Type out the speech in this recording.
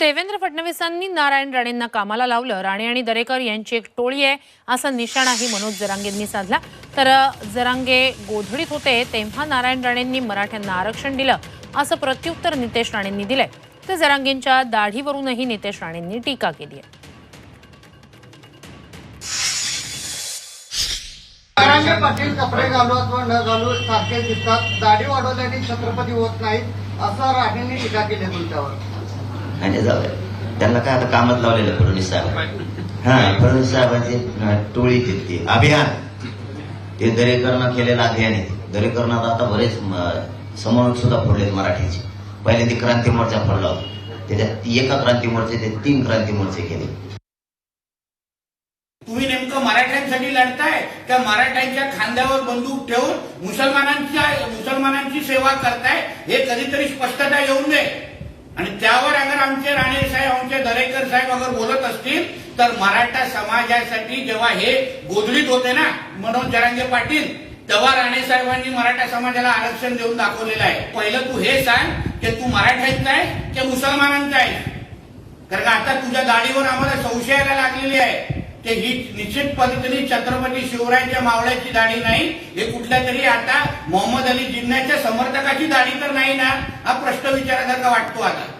देवेंद्र फडणवीसांनी नारायण राणेंना कामाला लावलं. राणे आणि दरेकर यांची एक टोळी आहे असा निशाणाही मनोज जरांगेंनी साधला. तर जरांगे गोधडीत होते तेव्हा नारायण राणेंनी मराठ्यांना आरक्षण दिलं असं प्रत्युत्तर नितेश राणेंनी दिलंय. तर जरांगेंच्या दाढीवरूनही नितेश राणेंनी टीका केली आहे. पाटील कपडे घालू अथवा न घालू सारखे दिसतात. दाढी वाढवल्याने छत्रपती होत नाहीत असं राणेंनी टीका केली तुमच्यावर. आणि जाऊ त्यांना काय आता कामात लावलेलं फडणवीस साहेब. हा फडणवीस साहेबांची टोळी तिथली अभियान. ते दरेकरनं केलेलं अभियान आहे. दरेकरणात आता बरेच म, सुद्धा फोडलेत मराठीचे. पहिल्यांदा क्रांती मोर्चा फोडला होता. त्याच्यात एका क्रांती मोर्चे ते तीन क्रांती मोर्चे केले. तुम्ही नेमकं मराठ्यांसाठी लढताय? त्या मराठ्यांच्या खांद्यावर बंदूक ठेवून मुसलमानांच्या मुसलमानांची सेवा करताय? हे कधीतरी स्पष्टता येऊन नये. आणि त्यावर अगर आमचे राणे साहेब आमचे दरेकर साहेब अगर बोलत असतील तर मराठा समाजासाठी जेव्हा हे गोधडीत होते ना मनोज जरांगे पाटील तेव्हा राणे साहेबांनी मराठा समाजाला आरक्षण देऊन दाखवलेलं आहे. पहिलं तू हे सांग की तू मराठ्यांचा आहे की मुसलमानांचा आहे. कारण का आता तुझ्या गाडीवर आम्हाला संशय यायला लागलेली आहे. ते ही निश्चित पद्धतीने छत्रपती शिवरायांच्या मावळ्याची दाढी नाही हे कुठल्या तरी आता मोहम्मद अली जिन्नाच्या समर्थकाची दाढी तर नाही ना? हा प्रश्न विचारासारखा वाटतो आता.